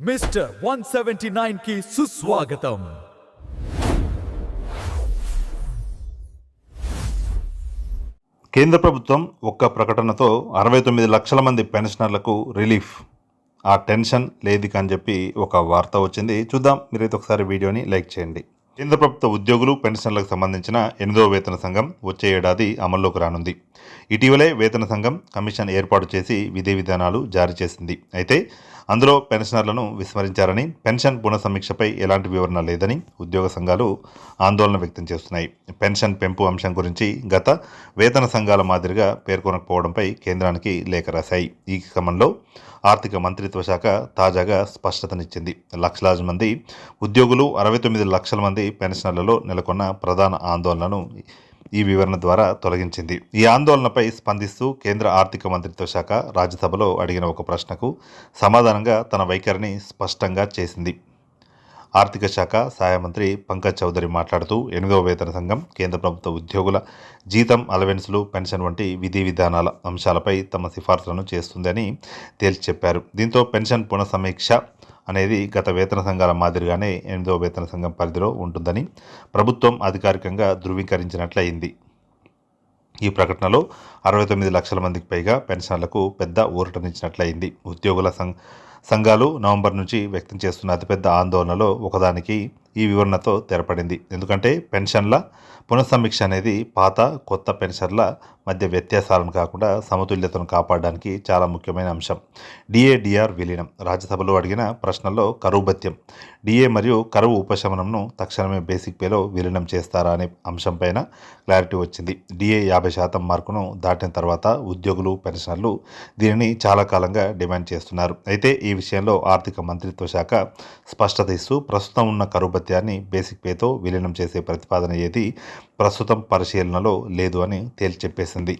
Mister one seventy నైన్కి సుస్వాగతం. కేంద్ర ప్రభుత్వం ఒక్క ప్రకటనతో అరవై తొమ్మిది లక్షల మంది పెన్షనర్లకు రిలీఫ్. ఆ టెన్షన్ లేదిక అని చెప్పి ఒక వార్త వచ్చింది. చూద్దాం. మీరైతే ఒకసారి వీడియోని లైక్ చేయండి. కేంద్ర ప్రభుత్వ ఉద్యోగులు పెన్షన్లకు సంబంధించిన ఎనిమిదో వేతన సంఘం వచ్చే ఏడాది అమల్లోకి రానుంది. ఇటీవలే వేతన సంఘం కమిషన్ ఏర్పాటు చేసి విధి విధానాలు జారీ చేసింది. అయితే అందులో పెన్షనర్లను విస్మరించారని పెన్షన్ పునఃసమీక్షపై ఎలాంటి వివరణ లేదని ఉద్యోగ సంఘాలు ఆందోళన వ్యక్తం చేస్తున్నాయి. పెన్షన్ పెంపు అంశం గురించి గత వేతన సంఘాల మాదిరిగా పేర్కొనకపోవడంపై కేంద్రానికి లేఖ రాశాయి. ఈ క్రమంలో ఆర్థిక మంత్రిత్వ శాఖ తాజాగా స్పష్టతనిచ్చింది. లక్షలాది మంది ఉద్యోగులు అరవై తొమ్మిది లక్షల మంది పెన్షనర్లలో నెలకొన్న ప్రధాన ఆందోళనను ఈ వివరణ ద్వారా తొలగించింది. ఈ ఆందోళనపై స్పందిస్తూ కేంద్ర ఆర్థిక మంత్రిత్వ శాఖ రాజ్యసభలో అడిగిన ఒక ప్రశ్నకు సమాధానంగా తన వైఖరిని స్పష్టంగా చేసింది. ఆర్థిక శాఖ సహాయ మంత్రి పంకజ్ చౌదరి మాట్లాడుతూ ఎనిమిదవ వేతన సంఘం కేంద్ర ప్రభుత్వ ఉద్యోగుల జీతం అలవెన్సులు పెన్షన్ వంటి విధి విధానాల అంశాలపై తమ సిఫార్సులను చేస్తుందని తేల్చి చెప్పారు. దీంతో పెన్షన్ పునఃసమీక్ష అనేది గత వేతన సంఘాల మాదిరిగానే ఎనిమిదవ వేతన సంఘం పరిధిలో ఉంటుందని ప్రభుత్వం అధికారికంగా ధృవీకరించినట్లయింది. ఈ ప్రకటనలో అరవై తొమ్మిది లక్షల మందికి పైగా పెన్షన్లకు పెద్ద ఊరటనిచ్చినట్లయింది. ఉద్యోగుల సంఘ సంఘాలు నవంబర్ నుంచి వ్యక్తం చేస్తున్న అతిపెద్ద ఆందోళనలో ఒకదానికి ఈ వివరణతో తెరపడింది. ఎందుకంటే పెన్షన్ల పునఃసమీక్ష అనేది పాత కొత్త పెన్షన్ల మధ్య వ్యత్యాసాలను కాకుండా సమతుల్యతను కాపాడడానికి చాలా ముఖ్యమైన అంశం. డిఏడిఆర్ విలీనం. రాజ్యసభలో అడిగిన ప్రశ్నల్లో కరువు భత్యం. డిఏ మరియు కరువు ఉపశమనంను తక్షణమే బేసిక్ పేలో విలీనం చేస్తారా అనే అంశంపైన క్లారిటీ వచ్చింది. డిఏ యాభై శాతం మార్కును దాటిన తర్వాత ఉద్యోగులు పెన్షనర్లు దీనిని చాలా కాలంగా డిమాండ్ చేస్తున్నారు. అయితే ఈ విషయంలో ఆర్థిక మంత్రిత్వ శాఖ స్పష్టత ఇస్తూ ప్రస్తుతం ఉన్న కరువు భత్యాన్ని బేసిక్ పేతో విలీనం చేసే ప్రతిపాదన ఏది ప్రస్తుతం పరిశీలనలో లేదు అని తేల్చెప్పేసింది